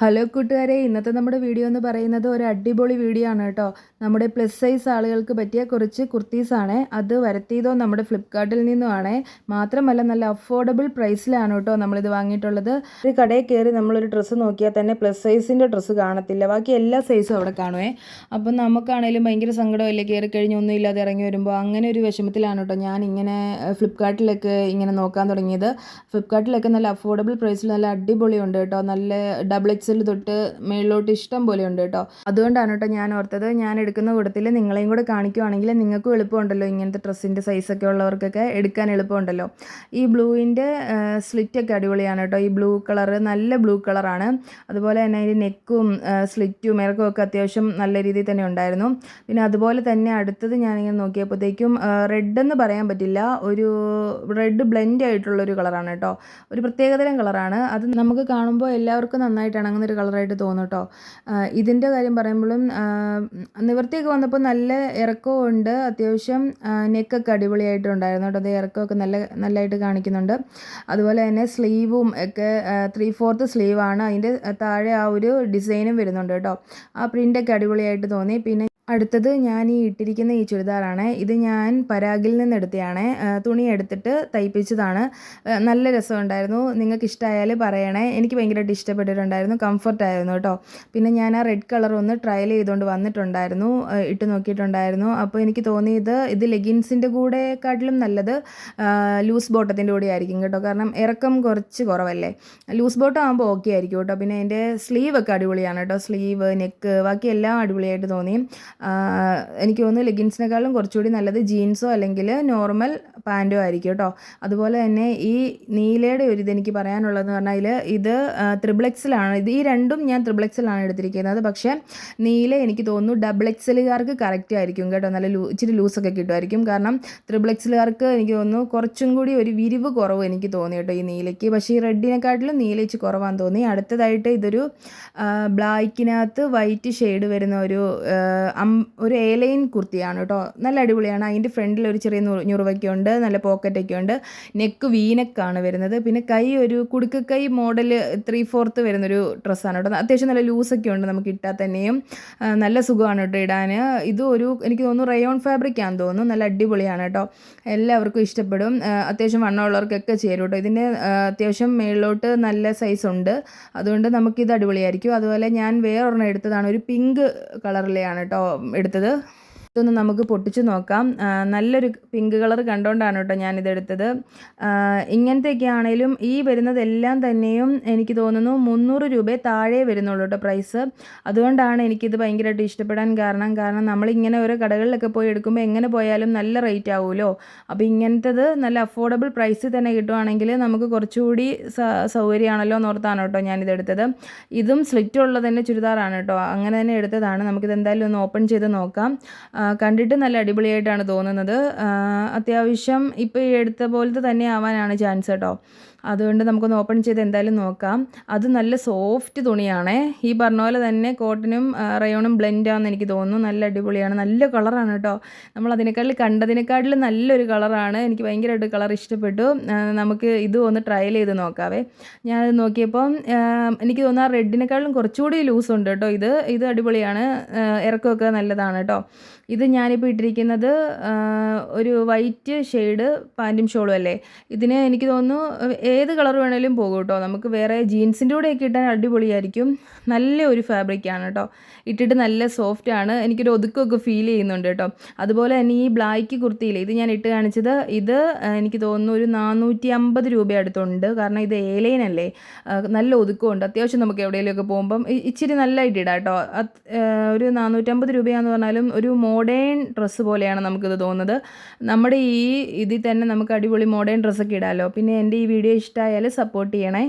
Hello കൂട്ടുകാരെ ഇന്നത്തെ നമ്മുടെ വീഡിയോ എന്ന് പറയുന്നത് ഒരു അടിപൊളി വീഡിയോ ആണ് കേട്ടോ. നമ്മുടെ പ്ലസ് സൈസ് ആളുകൾക്ക് പറ്റിയ കുറച്ച് കുർത്തീസാണ് അത് വരുത്തിയതോ നമ്മുടെ ഫ്ലിപ്കാർട്ടിൽ നിന്നുമാണ്. മാത്രമല്ല നല്ല അഫോർഡബിൾ പ്രൈസിലാണ് കേട്ടോ നമ്മളിത് വാങ്ങിയിട്ടുള്ളത്. ഒരു കടയിൽ കയറി നമ്മളൊരു ഡ്രസ്സ് നോക്കിയാൽ തന്നെ പ്ലസ് സൈസിന്റെ ഡ്രസ്സ് കാണത്തില്ല. ബാക്കി എല്ലാ സൈസും അവിടെ കാണുമേ അപ്പം നമുക്കാണേലും ഭയങ്കര സങ്കടമല്ലേ? കയറി കഴിഞ്ഞ് ഒന്നും ഇല്ലാതെ ഇറങ്ങി വരുമ്പോൾ അങ്ങനെ ഒരു വിഷമത്തിലാണ് കേട്ടോ ഞാൻ ഇങ്ങനെ ഫ്ലിപ്കാർട്ടിലൊക്കെ ഇങ്ങനെ നോക്കാൻ തുടങ്ങിയത്. ഫ്ലിപ്കാർട്ടിലൊക്കെ നല്ല അഫോർഡബിൾ പ്രൈസിൽ നല്ല അടിപൊളിയുണ്ട് കേട്ടോ. നല്ല ഡബിൾ എക്സൽ തൊട്ട് മേളിലോട്ട് ഇഷ്ടം പോലെ ഉണ്ട് കേട്ടോ. അതുകൊണ്ടാണ് കേട്ടോ ഞാൻ ഓർത്തത്. ഞാൻ എടുക്കുന്ന കൂട്ടത്തിൽ നിങ്ങളെയും കൂടെ കാണിക്കുവാണെങ്കിൽ നിങ്ങൾക്കും എളുപ്പമുണ്ടല്ലോ ഇങ്ങനത്തെ ഡ്രസ്സിന്റെ സൈസൊക്കെ ഉള്ളവർക്കൊക്കെ എടുക്കാൻ എളുപ്പമുണ്ടല്ലോ. ഈ ബ്ലൂവിന്റെ സ്ലിറ്റൊക്കെ അടിപൊളിയാണ് കേട്ടോ. ഈ ബ്ലൂ കളർ നല്ല ബ്ലൂ കളറാണ് അതുപോലെ തന്നെ അതിന്റെ നെക്കും സ്ലിറ്റും ഇറക്കും ഒക്കെ അത്യാവശ്യം നല്ല രീതിയിൽ തന്നെ ഉണ്ടായിരുന്നു. പിന്നെ അതുപോലെ തന്നെ അടുത്തത് ഞാനിങ്ങനെ നോക്കിയപ്പോഴത്തേക്കും റെഡ് എന്ന് പറയാൻ പറ്റില്ല. ഒരു റെഡ് ബ്ലെൻഡ് ആയിട്ടുള്ളൊരു കളറാണ് കേട്ടോ. ഒരു പ്രത്യേകതരം കളറാണ് അത് നമുക്ക് കാണുമ്പോൾ എല്ലാവർക്കും നന്നായിട്ടാണ്. ഇണങ്ങുന്നൊരു കളറായിട്ട് തോന്നും കേട്ടോ. ഇതിന്റെ കാര്യം പറയുമ്പോഴും നിവർത്തിയൊക്കെ വന്നപ്പോൾ നല്ല ഇറക്കവും ഉണ്ട് അത്യാവശ്യം നെക്കൊക്കെ അടിപൊളിയായിട്ടുണ്ടായിരുന്നു കേട്ടോ. അത് ഇറക്കമൊക്കെ നല്ല നല്ലതായിട്ട് കാണിക്കുന്നുണ്ട്. അതുപോലെ തന്നെ സ്ലീവും ഒക്കെ ത്രീ ഫോർത്ത് സ്ലീവാണ്. അതിന്റെ താഴെ ആ ഒരു ഡിസൈനും വരുന്നുണ്ട് കേട്ടോ. ആ പ്രിന്റൊക്കെ അടിപൊളിയായിട്ട് തോന്നി. പിന്നെ അടുത്തത് ഞാൻ ഈ ഇട്ടിരിക്കുന്ന ഈ ചുരിദാറാണ്. ഇത് ഞാൻ പരാഗിൽ നിന്ന് എടുത്തതാണ് തുണി എടുത്തിട്ട് തയ്പ്പിച്ചതാണ്. നല്ല രസമുണ്ടായിരുന്നു. നിങ്ങൾക്ക് ഇഷ്ടമായാൽ പറയണേ. എനിക്ക് ഭയങ്കരമായിട്ട് ഇഷ്ടപ്പെട്ടിട്ടുണ്ടായിരുന്നു. കംഫർട്ടായിരുന്നു കേട്ടോ. പിന്നെ ഞാൻ ആ റെഡ് കളർ ഒന്ന് ട്രയൽ ചെയ്തുകൊണ്ട് വന്നിട്ടുണ്ടായിരുന്നു. ഇട്ട് നോക്കിയിട്ടുണ്ടായിരുന്നു. അപ്പോൾ എനിക്ക് തോന്നിയത് ഇത് ലെഗിൻസിന്റെ കൂടെക്കാട്ടിലും നല്ലത് ലൂസ് ബോട്ടത്തിന്റെ കൂടെ ആയിരിക്കും കേട്ടോ. കാരണം ഇറക്കം കുറച്ച് കുറവല്ലേ. ലൂസ് ബോട്ടം ആകുമ്പോൾ ഓക്കെ ആയിരിക്കും കേട്ടോ. പിന്നെ അതിന്റെ സ്ലീവ് ഒക്കെ അടിപൊളിയാണ് കേട്ടോ. സ്ലീവ് നെക്ക് ബാക്കി എല്ലാം അടിപൊളിയായിട്ട് തോന്നി എനിക്ക് തോന്നുന്നു ലെഗിൻസിനേക്കാളും കുറച്ചുകൂടി നല്ലത് ജീൻസോ അല്ലെങ്കിൽ നോർമൽ പാന്റോ ആയിരിക്കും കേട്ടോ. അതുപോലെ തന്നെ ഈ നീലയുടെ ഒരു ഇത് എനിക്ക് പറയാനുള്ളതെന്ന് പറഞ്ഞാൽ ഇത് ത്രിബിളെക്സിലാണ് ഇത് ഈ രണ്ടും ഞാൻ ത്രിബിളെക്സിലാണ് എടുത്തിരിക്കുന്നത്. പക്ഷേ നീല എനിക്ക് തോന്നുന്നു ഡബിൾ എക്സലുകാർക്ക് കറക്റ്റ് ആയിരിക്കും കേട്ടോ. നല്ല ലൂ ഇച്ചിരി ലൂസൊക്കെ കിട്ടുമായിരിക്കും. കാരണം ത്രിബിളെക്സിലുകാർക്ക് എനിക്ക് തോന്നുന്നു കുറച്ചും കൂടി ഒരു വിരിവ് കുറവ് എനിക്ക് തോന്നി കേട്ടോ ഈ നീലയ്ക്ക്. പക്ഷേ ഈ റെഡിനെക്കാട്ടിലും നീല ഇച്ചിരി കുറവാന്ന് തോന്നി. അടുത്തതായിട്ട് ഇതൊരു ബ്ലാക്കിനകത്ത് വൈറ്റ് ഷെയ്ഡ് വരുന്ന ഒരു ഒരു ഏലൈൻ കുർത്തിയാണ് കേട്ടോ. നല്ല അടിപൊളിയാണ്. അതിന്റെ ഫ്രണ്ടിൽ ഒരു ചെറിയ ഞുറുവൊക്കെ ഉണ്ട് നല്ല പോക്കറ്റൊക്കെ ഉണ്ട് നെക്ക് വീനക്കാണ് വരുന്നത്. പിന്നെ കൈ ഒരു കുടുക്ക കൈ മോഡൽ ത്രീ ഫോർത്ത് വരുന്നൊരു ഡ്രസ്സാണ് കേട്ടോ. അത്യാവശ്യം നല്ല ലൂസൊക്കെ ഉണ്ട് നമുക്ക് ഇട്ടാൽ തന്നെയും. നല്ല സുഖമാണ് കേട്ടോ ഇടാൻ. ഇത് ഒരു എനിക്ക് തോന്നുന്നു റയോൺ ഫാബ്രിക് ആണെന്ന് തോന്നുന്നു. നല്ല അടിപൊളിയാണ് കേട്ടോ. എല്ലാവർക്കും ഇഷ്ടപ്പെടും. അത്യാവശ്യം വണ്ണമുള്ളവർക്കൊക്കെ ചേരും കേട്ടോ. ഇതിന്റെ അത്യാവശ്യം മേളിലോട്ട് നല്ല സൈസ് ഉണ്ട്. അതുകൊണ്ട് നമുക്കിത് അടിപൊളിയായിരിക്കും. അതുപോലെ ഞാൻ വേറൊരെണ്ണം എടുത്തതാണ്. ഒരു പിങ്ക് കളറിലെയാണ് കേട്ടോ. എടുത്തത് ഇതൊന്ന് നമുക്ക് പൊട്ടിച്ച് നോക്കാം. നല്ലൊരു പിങ്ക് കളർ കണ്ടുകൊണ്ടാണ് കേട്ടോ ഞാനിതെടുത്തത്. ഇങ്ങനത്തെയൊക്കെ ആണെങ്കിലും ഈ വരുന്നതെല്ലാം തന്നെയും എനിക്ക് തോന്നുന്നു മുന്നൂറ് രൂപ താഴെ വരുന്നുള്ളൂ കേട്ടോ പ്രൈസ്. അതുകൊണ്ടാണ് എനിക്കിത് ഭയങ്കരമായിട്ട് ഇഷ്ടപ്പെടാൻ കാരണം കാരണം നമ്മളിങ്ങനെ ഓരോ കടകളിലൊക്കെ പോയി എടുക്കുമ്പോൾ എങ്ങനെ പോയാലും നല്ല റേറ്റ് ആവുമല്ലോ അപ്പോൾ ഇങ്ങനത്തത് നല്ല അഫോർഡബിൾ പ്രൈസിൽ തന്നെ കിട്ടുവാണെങ്കിൽ നമുക്ക് കുറച്ചുകൂടി സൗകര്യമാണല്ലോ എന്നോർത്താണ് കേട്ടോ ഞാനിതെടുത്തത്. ഇതും സ്ലിറ്റ് ഉള്ളത് തന്നെ ചുരിദാറാണ് കേട്ടോ. അങ്ങനെ തന്നെ എടുത്തതാണ്. നമുക്കിത് എന്തായാലും ഒന്ന് ഓപ്പൺ ചെയ്ത് നോക്കാം. കണ്ടിട്ട് നല്ല അടിപൊളിയായിട്ടാണ് തോന്നുന്നത്. അത്യാവശ്യം ഇപ്പോൾ ഈ എടുത്ത പോലത്തെ തന്നെ ആവാനാണ് ചാൻസ് കേട്ടോ അതുകൊണ്ട് നമുക്കൊന്ന് ഓപ്പൺ ചെയ്ത് എന്തായാലും നോക്കാം. അത് നല്ല സോഫ്റ്റ് തുണിയാണേ. ഈ പറഞ്ഞ പോലെ തന്നെ കോട്ടനും റയോണും ബ്ലെൻഡാണെന്ന് എനിക്ക് തോന്നുന്നു. നല്ല അടിപൊളിയാണ്. നല്ല കളറാണ് കേട്ടോ. നമ്മൾ അതിനേക്കാളിൽ കണ്ടതിനേക്കാട്ടിലും നല്ലൊരു കളറാണ് എനിക്ക് ഭയങ്കരമായിട്ട് കളർ ഇഷ്ടപ്പെട്ടു. നമുക്ക് ഇതും ഒന്ന് ട്രയൽ ചെയ്ത് നോക്കാവേ. ഞാനത് നോക്കിയപ്പോൾ എനിക്ക് തോന്നുന്നു ആ റെഡിനേക്കാളും കുറച്ചുകൂടി ലൂസ് ഉണ്ട് കേട്ടോ ഇത്. ഇത് അടിപൊളിയാണ്. ഇറക്കമൊക്കെ നല്ലതാണ് കേട്ടോ. ഇത് ഞാനിപ്പോൾ ഇട്ടിരിക്കുന്നത് ഒരു വൈറ്റ് ഷെയ്ഡ് പാന്റും ഷോളും അല്ലേ? ഇതിന് എനിക്ക് തോന്നുന്നു ഏത് കളർ വേണേലും പോകും കേട്ടോ നമുക്ക് വേറെ ജീൻസിന്റെ കൂടെയൊക്കെ ഇട്ടാൽ അടിപൊളിയായിരിക്കും. നല്ല ഒരു ഫാബ്രിക്കാണ് കേട്ടോ ഇട്ടിട്ട് നല്ല സോഫ്റ്റ് ആണ്. എനിക്കൊരു ഒതുക്കമൊക്കെ ഫീൽ ചെയ്യുന്നുണ്ട് കേട്ടോ അതുപോലെ തന്നെ ഈ ബ്ലാക്ക് കുർത്തിയിൽ ഇത് ഞാൻ ഇട്ട് കാണിച്ചത് ഇത് എനിക്ക് തോന്നുന്നു ഒരു നാനൂറ്റി അമ്പത് രൂപ അടുത്തുണ്ട്. കാരണം ഇത് ഏലൈനല്ലേ നല്ല ഒതുക്കമുണ്ട്. അത്യാവശ്യം നമുക്ക് എവിടെയെങ്കിലുമൊക്കെ പോകുമ്പം ഇച്ചിരി നല്ലതായിട്ട് ഇടാം കേട്ടോ ഒരു നാനൂറ്റമ്പത് രൂപയാണെന്ന് പറഞ്ഞാലും ഒരു മോഡേൺ ഡ്രസ്സ് പോലെയാണ് നമുക്കിത് തോന്നുന്നത്. നമ്മുടെ ഈ ഇതിൽ തന്നെ നമുക്ക് അടിപൊളി മോഡേൺ ഡ്രസ്സൊക്കെ ഇടാമല്ലോ പിന്നെ എന്റെ ഈ വീഡിയോ ഇഷ്ടമായാൽ സപ്പോർട്ട് ചെയ്യണേ.